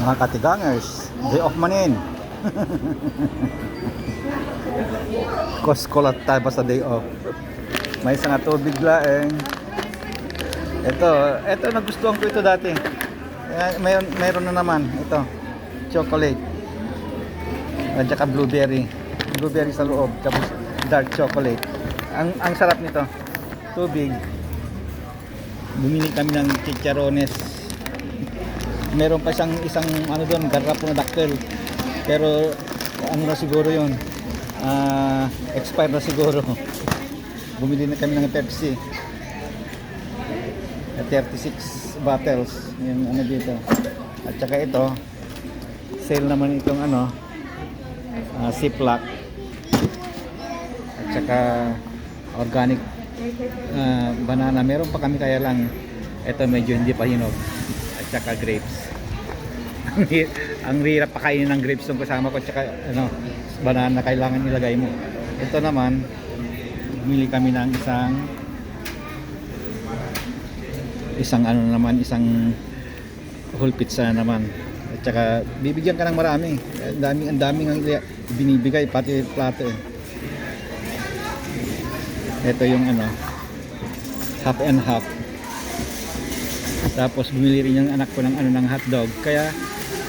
Mga katigangers, day off manin. Koskolat tayo basta day off. May isang tubig laeng. Ito, ito nagustuhan ko ito dati. Eh, Mayroon, mayroon na naman. Ito, chocolate. At saka blueberry. Blueberry sa loob. Tapos dark chocolate. Ang, ang sarap nito. Tubig. Bumili kami ng chicharones. Meron pa siyang isang ano doon, garrapo na daktel. Pero ano na siguro yon Ah, expired na siguro. Bumili na kami ng Pepsi. At 36 bottles yung ano dito. At saka ito, sale naman itong ano, uh, Ziploc. At saka organic ah, banana. Meron pa kami kaya lang ito medyo hindi pa hinog. At saka grapes. ang, ang hirap pakainin ng grapes yung kasama ko. At saka ano, banana kailangan ilagay mo. Ito naman, bumili kami ng isang isang ano naman, isang whole pizza naman. At saka bibigyan ka ng marami. Ang daming ang daming ang binibigay pati plato eh. Ito yung ano, half and half. Tapos bumili rin yung anak ko ng ano ng hotdog. Kaya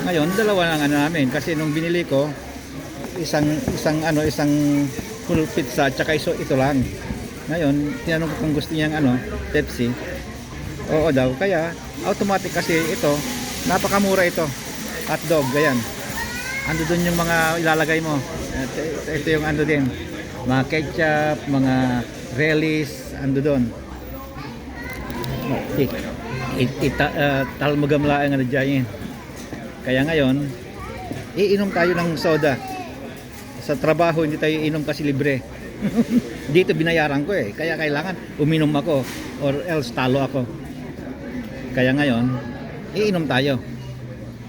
ngayon dalawa lang ano namin kasi nung binili ko isang isang ano isang full pizza at saka iso ito lang. Ngayon tinanong ko kung gusto niyang ano Pepsi. Oo daw. Kaya automatic kasi ito napakamura ito. Hotdog ganyan. Ando doon yung mga ilalagay mo. Ito, ito yung ando din. Mga ketchup, mga relish, ando doon. It, it, it, uh, talmagamlaan nga na. Kaya ngayon, iinom tayo ng soda. Sa trabaho, hindi tayo iinom kasi libre. Dito binayaran ko eh. Kaya kailangan uminom ako or else talo ako. Kaya ngayon, iinom tayo.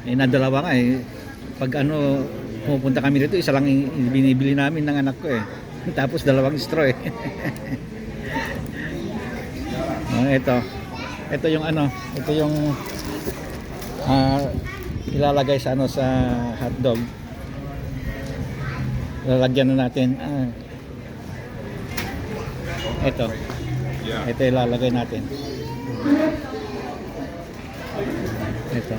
Eh, nadalawa nga eh. Pag ano, pupunta kami dito, isa lang binibili namin ng anak ko eh. Tapos dalawang straw eh. oh, ito. Ito yung ano, ito yung ah, ilalagay sa ano sa hotdog. Lalagyan na natin. Ah. Ito. Ito ilalagay natin. Ito.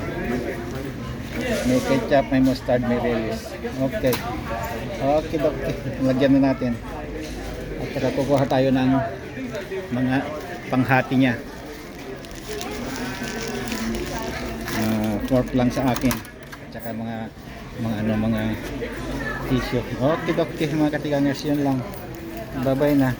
May ketchup, may mustard, may relish. Okay. Okay, okay. Lagyan na natin. At saka kukuha tayo ng mga panghati niya. Fork lang sa akin. At saka mga mga ano mga tissue. Okay, okay mga katigangers yun lang. Bye-bye na.